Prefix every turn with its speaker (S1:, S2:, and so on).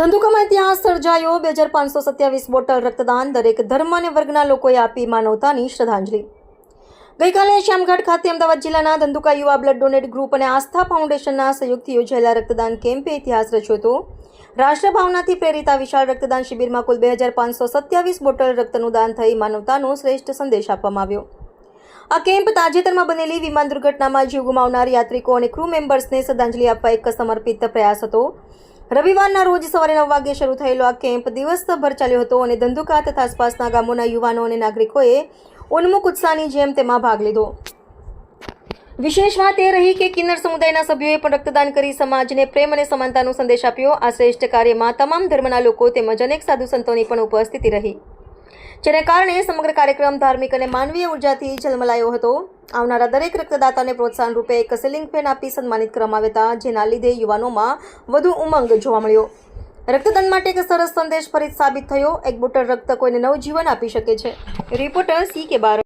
S1: ધંધુકામાં ઇતિહાસ સર્જાયો. બે હજાર પાંચસો સત્યાવીસ બોટલ રક્તદાન દરેક ધર્મ અને વર્ગના લોકોએ આપી માનવતાની શ્રદ્ધાંજલિ. ગઈકાલે શ્યામઘાટ ખાતે અમદાવાદ જિલ્લાના ધંધુકા યુવા બ્લડ ડોનેટ ગ્રુપ અને આસ્થા ફાઉન્ડેશનના સહયોગથી યોજાયેલા રક્તદાન કેમ્પે ઇતિહાસ રચ્યો હતો. રાષ્ટ્રભાવનાથી પ્રેરિત આ વિશાળ રક્તદાન શિબિરમાં કુલ બે હજાર પાંચસો સત્યાવીસ બોટલ રક્તનું દાન થઈ માનવતાનો શ્રેષ્ઠ સંદેશ આપવામાં આવ્યો. આ કેમ્પ તાજેતરમાં બનેલી વિમાન દુર્ઘટનામાં જીવ ગુમાવનાર યાત્રિકો અને ક્રૂ મેમ્બર્સને શ્રદ્ધાંજલિ આપવા એક સમર્પિત પ્રયાસ હતો. રવિવારના રોજ સવારે નવ વાગ્યે શરૂ થયેલો આ કેમ્પ દિવસભર ચાલ્યો હતો અને ધંધુકા તથા આસપાસના ગામોના યુવાનો અને નાગરિકોએ ઉન્મુખ ઉત્સાહની જેમ તેમાં ભાગ લીધો. વિશેષ વાત એ રહી કે કિન્નર સમુદાયના સભ્યોએ પણ રક્તદાન કરી સમાજને પ્રેમ અને સમાનતાનો સંદેશ આપ્યો. આ શ્રેષ્ઠ કાર્યમાં તમામ ધર્મના લોકો તેમજ અનેક સાધુ સંતોની પણ ઉપસ્થિતિ રહી. જેને કારણે સમગ્ર કાર્યક્રમ ધાર્મિક અને માનવીય ઉર્જાથી ઝલમલાયો હતો. આવનારા દરેક રક્તદાતાને પ્રોત્સાહન રૂપે એક સીલિંગ ફેન આપી સન્માનિત કરવામાં આવ્યા હતા, જેના લીધે યુવાનોમાં વધુ ઉમંગ જોવા મળ્યો. રક્તદાન માટે એક સરસ સંદેશ ફરી સાબિત થયો. એક બોટલ રક્ત કોઈને નવજીવન આપી શકે છે. રિપોર્ટર સી કે બાર